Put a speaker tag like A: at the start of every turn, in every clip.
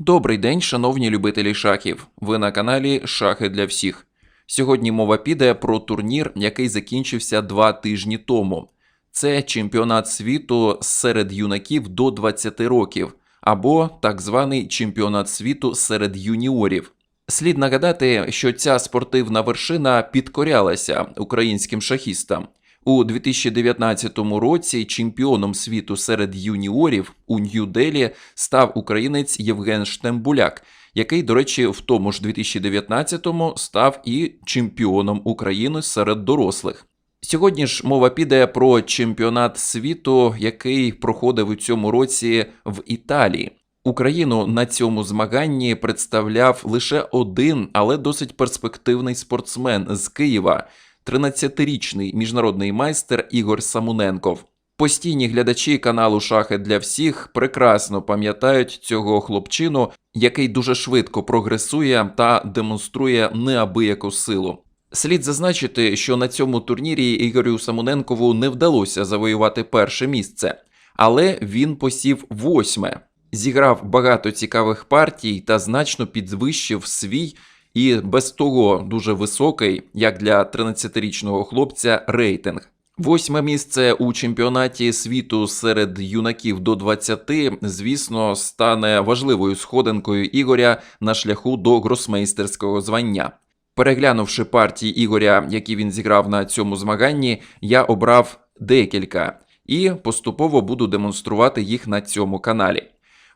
A: Добрий день, шановні любителі шахів. Ви на каналі Шахи для всіх. Сьогодні мова піде про турнір, який закінчився два тижні тому. Це чемпіонат світу серед юнаків до 20 років, або так званий чемпіонат світу серед юніорів. Слід нагадати, що ця спортивна вершина підкорялася українським шахістам. У 2019 році чемпіоном світу серед юніорів у Нью-Делі став українець Євген Штембуляк, який, до речі, в тому ж 2019-му став і чемпіоном України серед дорослих. Сьогодні ж мова піде про чемпіонат світу, який проходив у цьому році в Італії. Україну на цьому змаганні представляв лише один, але досить перспективний спортсмен з Києва, 13-річний міжнародний майстер Ігор Самуненков. Постійні глядачі каналу Шахи для всіх прекрасно пам'ятають цього хлопчину, який дуже швидко прогресує та демонструє неабияку силу. Слід зазначити, що на цьому турнірі Ігорю Самуненкову не вдалося завоювати перше місце, але він посів восьме, зіграв багато цікавих партій та значно підвищив свій і без того дуже високий, як для 13-річного хлопця, рейтинг. Восьме місце у чемпіонаті світу серед юнаків до 20, звісно, стане важливою сходинкою Ігоря на шляху до гросмейстерського звання. Переглянувши партії Ігоря, які він зіграв на цьому змаганні, я обрав декілька і поступово буду демонструвати їх на цьому каналі.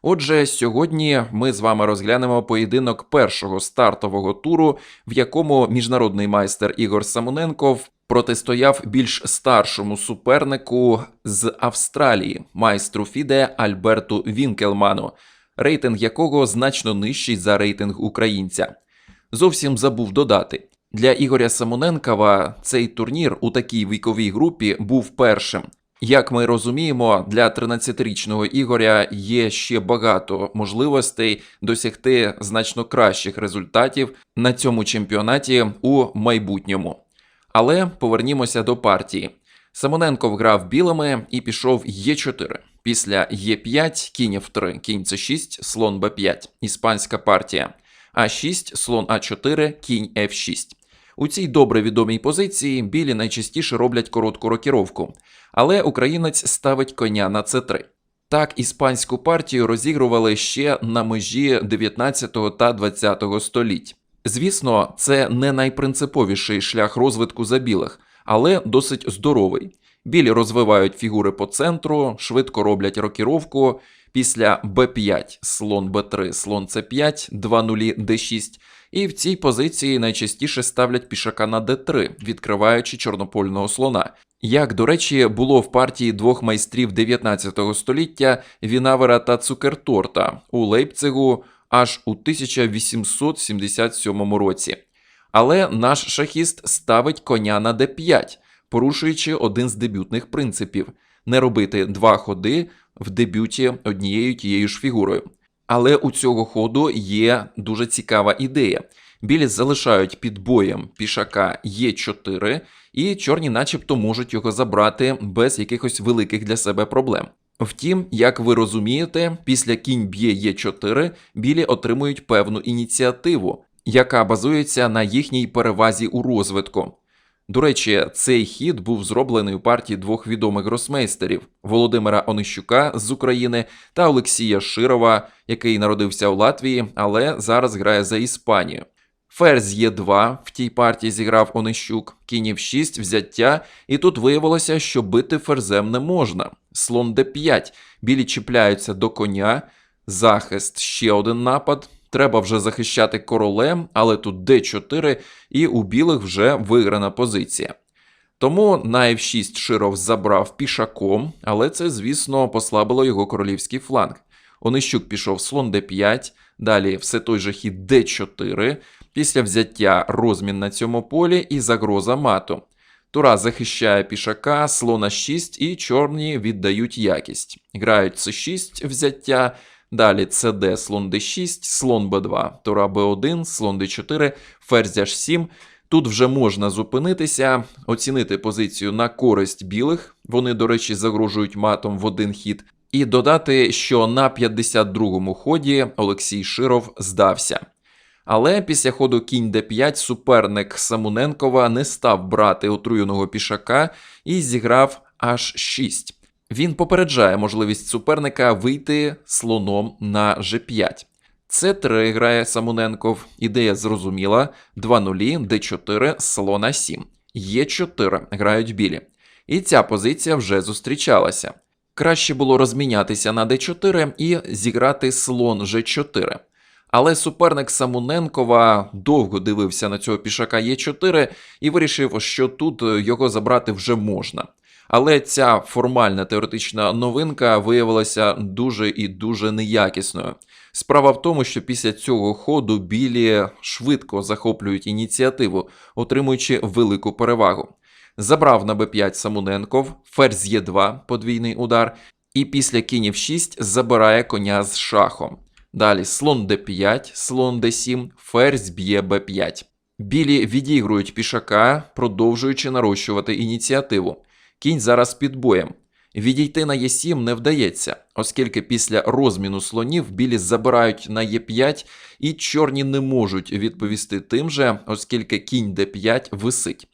A: Отже, сьогодні ми з вами розглянемо поєдинок першого стартового туру, в якому міжнародний майстер Ігор Самоненков протистояв більш старшому супернику з Австралії, майстру Фіде Альберту Вінкелману, рейтинг якого значно нижчий за рейтинг українця. Зовсім забув додати. Для Ігоря Самоненкова цей турнір у такій віковій групі був першим. Як ми розуміємо, для 13-річного Ігоря є ще багато можливостей досягти значно кращих результатів на цьому чемпіонаті у майбутньому. Але повернімося до партії. Самоненков грав білими і пішов Е4. Після Е5, кінь F3, кінь С6, слон Б5, іспанська партія. А6, слон А4, кінь F6. У цій добре відомій позиції білі найчастіше роблять коротку рокіровку, але українець ставить коня на С3. Так, іспанську партію розігрували ще на межі 19 та 20 століть. Звісно, це не найпринциповіший шлях розвитку за білих, але досить здоровий. Білі розвивають фігури по центру, швидко роблять рокіровку. Після Б5, слон Б3, слон С5, 2 нулі Д6. І в цій позиції найчастіше ставлять пішака на Д3, відкриваючи чорнопольного слона. Як, до речі, було в партії двох майстрів 19 століття Вінавера та Цукерторта у Лейпцигу аж у 1877 році. Але наш шахіст ставить коня на Д5, порушуючи один з дебютних принципів не робити два ходи в дебюті однією тією ж фігурою. Але у цього ходу є дуже цікава ідея. Білі залишають під боєм пішака Е4, і чорні, начебто, можуть його забрати без якихось великих для себе проблем. Втім, як ви розумієте, після кінь б'є Е4 білі отримують певну ініціативу, яка базується на їхній перевазі у розвитку. До речі, цей хід був зроблений у партії двох відомих гросмейстерів Володимира Онищука з України та Олексія Широва, який народився у Латвії, але зараз грає за Іспанію. Ферзь Є2 в тій партії зіграв Онищук, кінь 6 взяття, і тут виявилося, що бити ферзем не можна. Слон Д5, білі чіпляються до коня, захист, ще один напад. Треба вже захищати королем, але тут d4, і у білих вже виграна позиція. Тому на f6 Широв забрав пішаком, але це, звісно, послабило його королівський фланг. Онищук пішов слон d5, далі все той же хід d4, після взяття розмін на цьому полі і загроза мату. Тура захищає пішака, слона 6 і чорні віддають якість. Грають c6 взяття. Далі ЦД, слон d6, слон b2, тура b1, слон d4, ферзь h7. Тут вже можна зупинитися, оцінити позицію на користь білих. Вони, до речі, загрожують матом в один хід. І додати, що на 52-му ході Олексій Широв здався. Але після ходу кінь d5 суперник Самуненкова не став брати отруєного пішака і зіграв аж 6. Він попереджає можливість суперника вийти слоном на g5. С3 грає Самуненков. Ідея зрозуміла. 2-0, d4, слона 7. Е4 грають білі. І ця позиція вже зустрічалася. Краще було розмінятися на d4 і зіграти слон g4. Але суперник Самуненкова довго дивився на цього пішака Е4 і вирішив, що тут його забрати вже можна. Але ця формальна теоретична новинка виявилася дуже і дуже неякісною. Справа в тому, що після цього ходу білі швидко захоплюють ініціативу, отримуючи велику перевагу. Забрав на Б5 Самуненков, ферзь Е2, подвійний удар, і після кінь 6 забирає коня з шахом. Далі слон d5, слон d7, ферзь б'є b5. Білі відігрують пішака, продовжуючи нарощувати ініціативу. Кінь зараз під боєм. Відійти на Е7 не вдається, оскільки після розміну слонів білі забирають на Е5, і чорні не можуть відповісти тим же, оскільки кінь d5 висить.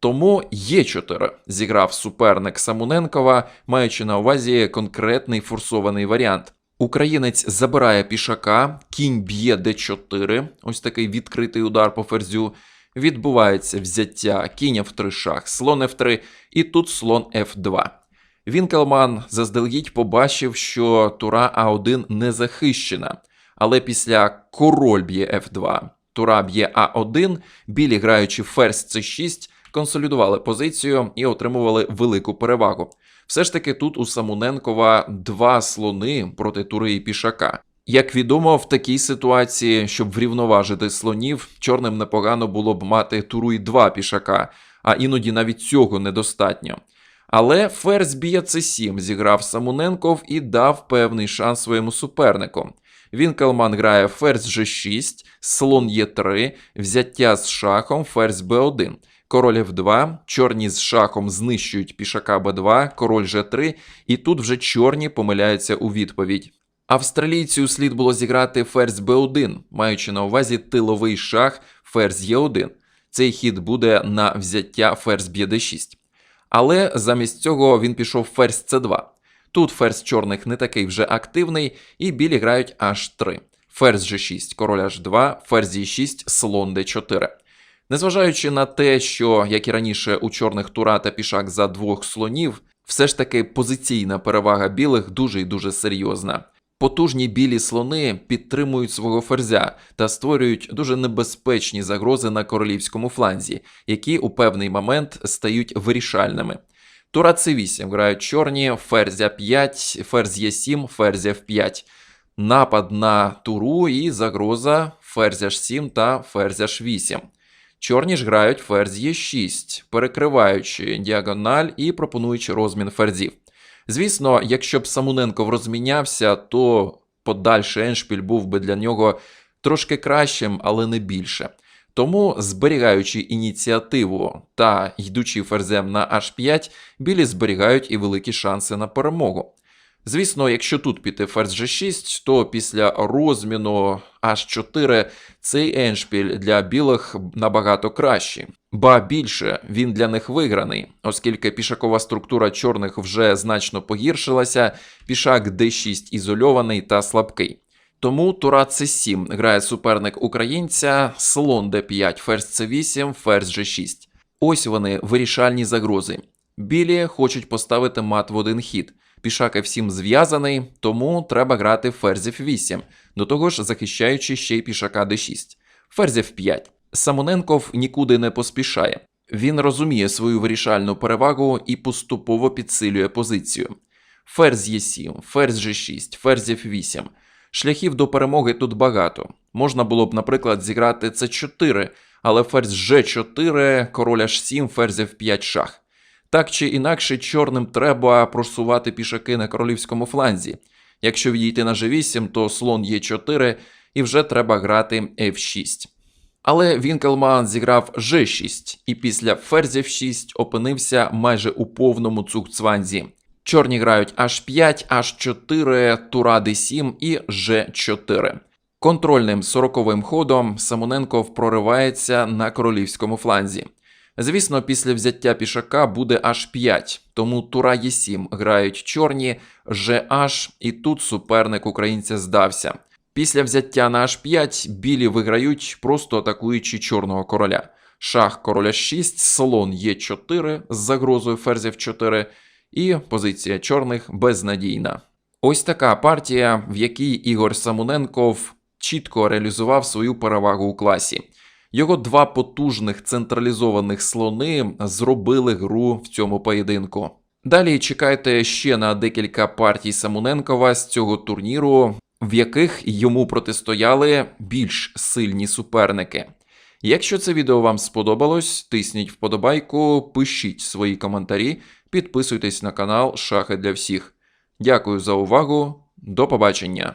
A: Тому Е4 зіграв суперник Самуненкова, маючи на увазі конкретний форсований варіант. Українець забирає пішака, кінь б'є d4, ось такий відкритий удар по ферзю. Відбувається взяття кінь f3 шах, слон f3, і тут слон f2. Вінкелман заздалегідь побачив, що тура А1 не захищена, але після король б'є f2, тура б'є А1, білі граючи ферзь c6, консолідували позицію і отримували велику перевагу. Все ж таки тут у Самуненкова два слони проти тури і пішака. Як відомо, в такій ситуації, щоб врівноважити слонів, чорним непогано було б мати туру і два пішака, а іноді навіть цього недостатньо. Але ферзь б'є c7 зіграв Самуненков і дав певний шанс своєму супернику. Вінкелман грає ферзь g6, слон Е3, взяття з шахом, ферзь b1. Король F2, чорні з шахом знищують пішака Б2, король G3, і тут вже чорні помиляються у відповідь. Австралійцю слід було зіграти ферзь Б1, маючи на увазі тиловий шах ферзь Е1. Цей хід буде на взяття ферзь б'є d6. Але замість цього він пішов ферзь С2. Тут ферзь чорних не такий вже активний, і білі грають H3. Ферзь G6, король H2, ферзь E6, слон D4. Незважаючи на те, що, як і раніше, у чорних тура та пішак за двох слонів, все ж таки позиційна перевага білих дуже і дуже серйозна. Потужні білі слони підтримують свого ферзя та створюють дуже небезпечні загрози на королівському фланзі, які у певний момент стають вирішальними. Тура c8 грають чорні, ферзь А5, ферзь Е7, ферзь F5. Напад на туру і загроза ферзь H7 та ферзь H8. Чорні ж грають ферзь Е6, перекриваючи діагональ і пропонуючи розмін ферзів. Звісно, якщо б Самуненков розмінявся, то подальший еншпіль був би для нього трошки кращим, але не більше. Тому, зберігаючи ініціативу та йдучи ферзем на H5, білі зберігають і великі шанси на перемогу. Звісно, якщо тут піти ферзь G6, то після розміну H4 цей еншпіль для білих набагато кращий. Ба більше він для них виграний, оскільки пішакова структура чорних вже значно погіршилася, пішак D6 ізольований та слабкий. Тому тура c7 грає суперник українця, слон d5, ферзь c8, ферзь g6. Ось вони вирішальні загрози. Білі хочуть поставити мат в один хід. Пішак f7 зв'язаний, тому треба грати ферзь f8, до того ж захищаючи ще й пішака d6. Ферзь f5. Самоненков нікуди не поспішає. Він розуміє свою вирішальну перевагу і поступово підсилює позицію. Ферзь Е7, ферзь G6, ферзь F8. Шляхів до перемоги тут багато. Можна було б, наприклад, зіграти С4, але ферзь G4, король H7, ферзь F5 шах. Так чи інакше, чорним треба просувати пішаки на королівському фланзі. Якщо відійти на G8, то слон Е4 і вже треба грати F6. Але Вінкелман зіграв G6 і після ферзь F6 опинився майже у повному цугцванзі. Чорні грають H5, H4, Тура D7 і G4. Контрольним сороковим ходом Самоненков проривається на королівському фланзі. Звісно, після взяття пішака буде H5, тому Тура Е7 грають чорні, GH, і тут суперник українця здався. Після взяття на H5 білі виграють, просто атакуючи чорного короля. Шах короля 6, слон Е4 з загрозою ферзів 4, і позиція чорних безнадійна. Ось така партія, в якій Ігор Самоненков чітко реалізував свою перевагу у класі. Його два потужних централізованих слони зробили гру в цьому поєдинку. Далі чекайте ще на декілька партій Самоненкова з цього турніру, в яких йому протистояли більш сильні суперники. Якщо це відео вам сподобалось, тисніть вподобайку, пишіть свої коментарі, підписуйтесь на канал Шахи для всіх. Дякую за увагу, до побачення!